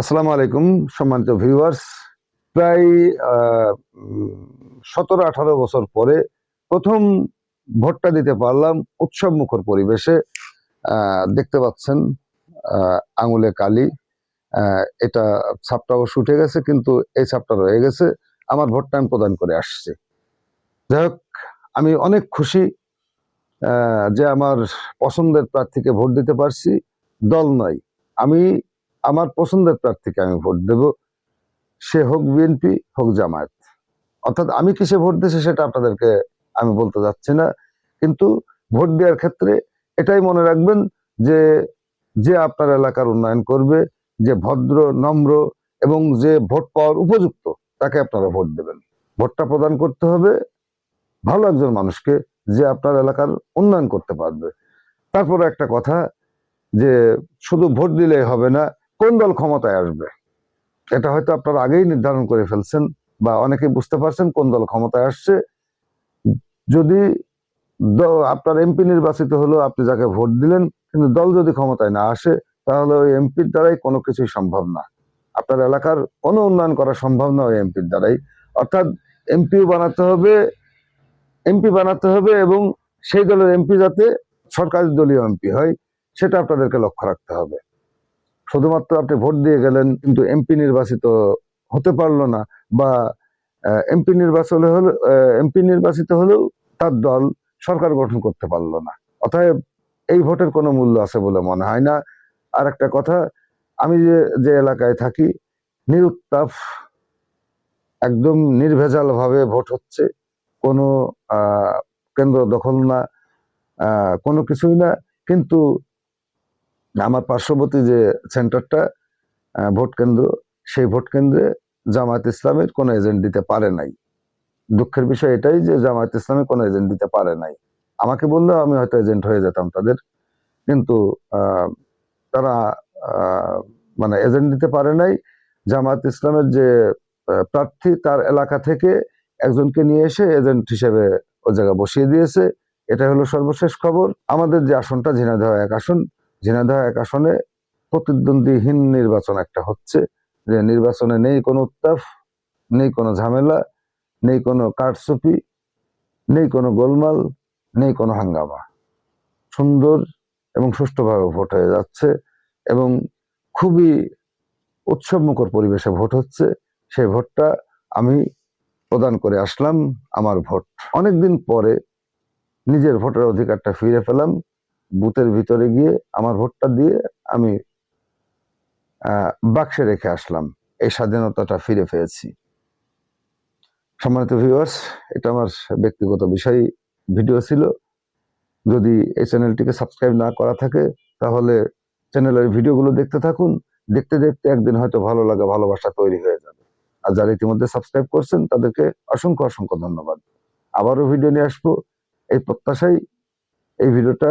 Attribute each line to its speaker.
Speaker 1: আসসালামু আলাইকুম, সম্মানিত ভিউয়ার্স প্রায় সতেরো, আঠারো বছর পরে প্রথম ভোটটা দিতে পারলাম উৎসব মুখর পরিবেশে। দেখতে পাচ্ছেন আঙুলে কালি। এটা ছাপটা অবশ্য উঠে গেছে, কিন্তু এই ছাপটা রয়ে গেছে। আমার ভোটটা আমি প্রদান করে আসছি। যাই হোক, আমি অনেক খুশি যে আমার পছন্দের প্রার্থীকে ভোট দিতে পারছি। দল নয়, আমি আমার পছন্দের প্রার্থীকে আমি ভোট দেব। সে হোক বিএনপি হোক জামায়াত। অর্থাৎ আমি কিসে ভোট দিয়েছি সেটা আপনাদেরকে আমি বলতে যাচ্ছি না। কিন্তু ভোট দেওয়ার ক্ষেত্রে এটাই মনে রাখবেন যে যে আপনার এলাকার উন্নয়ন করবে, যে ভদ্র, নম্র এবং যে ভোট পাওয়ার উপযুক্ত, তাকে আপনারা ভোট দেবেন। ভোটটা প্রদান করতে হবে ভালো একজন মানুষকে যে আপনার এলাকার উন্নয়ন করতে পারবে। তারপরে একটা কথা যে, শুধু ভোট দিলেই হবে না কোন দল ক্ষমতায় আসবে? এটা হয়তো আপনারা আগেই নির্ধারণ করে ফেলছেন বা অনেকে বুঝতে পারছেন কোন দল ক্ষমতায় আসছে। যদি আপনার এমপি নির্বাচিত হলো আপনি যাকে ভোট দিলেন, কিন্তু দল যদি ক্ষমতায় না আসে, তাহলে ওই এমপির দ্বারাই কোনো কিছুই সম্ভব না। আপনার এলাকার কোনো উন্নয়ন করা সম্ভব না ওই এমপির দ্বারাই। অর্থাৎ এমপিও বানাতে হবে, এমপি বানাতে হবে এবং সেই দলের এমপি যাতে সরকারি দলীয় এমপি হয়, সেটা আপনাদেরকে লক্ষ্য রাখতে হবে। শুধুমাত্র আপনি ভোট দিয়ে গেলেন, কিন্তু এমপি নির্বাচিত হতে পারল না, বা এমপি নির্বাচন হলো এমপি নির্বাচিত হলেও তার দল সরকার গঠন করতে পারল না। অতএব এই ভোটের কোনো মূল্য আছে বলে মনে হয় না। আর একটা কথা, আমি যে যে এলাকায় থাকি, নিরুত্তাপ, একদম নির্ভেজাল ভাবে ভোট হচ্ছে, কোনো কেন্দ্র দখল না কোনো কিছুই না, কিন্তু আমার পার্শ্ববর্তী যে সেন্টারটা ভোট কেন্দ্র, সেই ভোট কেন্দ্রে জামায়াত ইসলামের কোনো এজেন্ট দিতে পারে নাই। দুঃখের বিষয় এটাই যে জামায়াত ইসলামের কোনো এজেন্ট দিতে পারে নাই। আমাকে বললেও আমি হয়তো এজেন্ট হয়ে যেতাম তাদের। কিন্তু তারা মানে এজেন্ট দিতে পারে নাই। জামায়াত ইসলামের যে প্রার্থী তার এলাকা থেকে একজনকে নিয়ে এসে এজেন্ট হিসেবে ওই জায়গায় বসিয়ে দিয়েছে। এটা হলো সর্বশেষ খবর। আমাদের যে আসনটা ঝিনাইদহ এক আসন ঝিনাইদহ এক আসনে প্রতিদ্বন্দ্বীহীন নির্বাচন একটা হচ্ছে, যে নির্বাচনে নেই কোনো উত্তাপ, নেই কোনো ঝামেলা, নেই কোনো কারচুপি, নেই কোনো গোলমাল, নেই কোনো হাঙ্গামা। সুন্দর এবং সুষ্ঠুভাবে ভোট হয়ে যাচ্ছে এবং খুবই উৎসবমুখর পরিবেশে ভোট হচ্ছে। সেই ভোটটা আমি প্রদান করে আসলাম আমার ভোট। অনেকদিন পরে নিজের ভোটের অধিকারটা ফিরে পেলাম। বুথের ভিতরে গিয়ে আমার ভোটটা দিয়ে আমি বাক্সে রেখে আসলাম। এই স্বাধীনতাটা ফিরে পেয়েছি। সম্মানিত ভিউয়ার্স এটা আমার ব্যক্তিগত বিষয়। ভিডিও ছিল। যদি এই চ্যানেলটিকে সাবস্ক্রাইব না করা থাকে, তাহলে চ্যানেলের ভিডিওগুলো দেখতে থাকুন। দেখতে দেখতে একদিন হয়তো ভালো লাগা, ভালোবাসা তৈরি হয়ে যাবে। আর যারা ইতিমধ্যে সাবস্ক্রাইব করছেন, তাদেরকে অসংখ্য অসংখ্য ধন্যবাদ। আবারও ভিডিও নিয়ে আসব। এই প্রত্যাশাই এই ভিডিওটা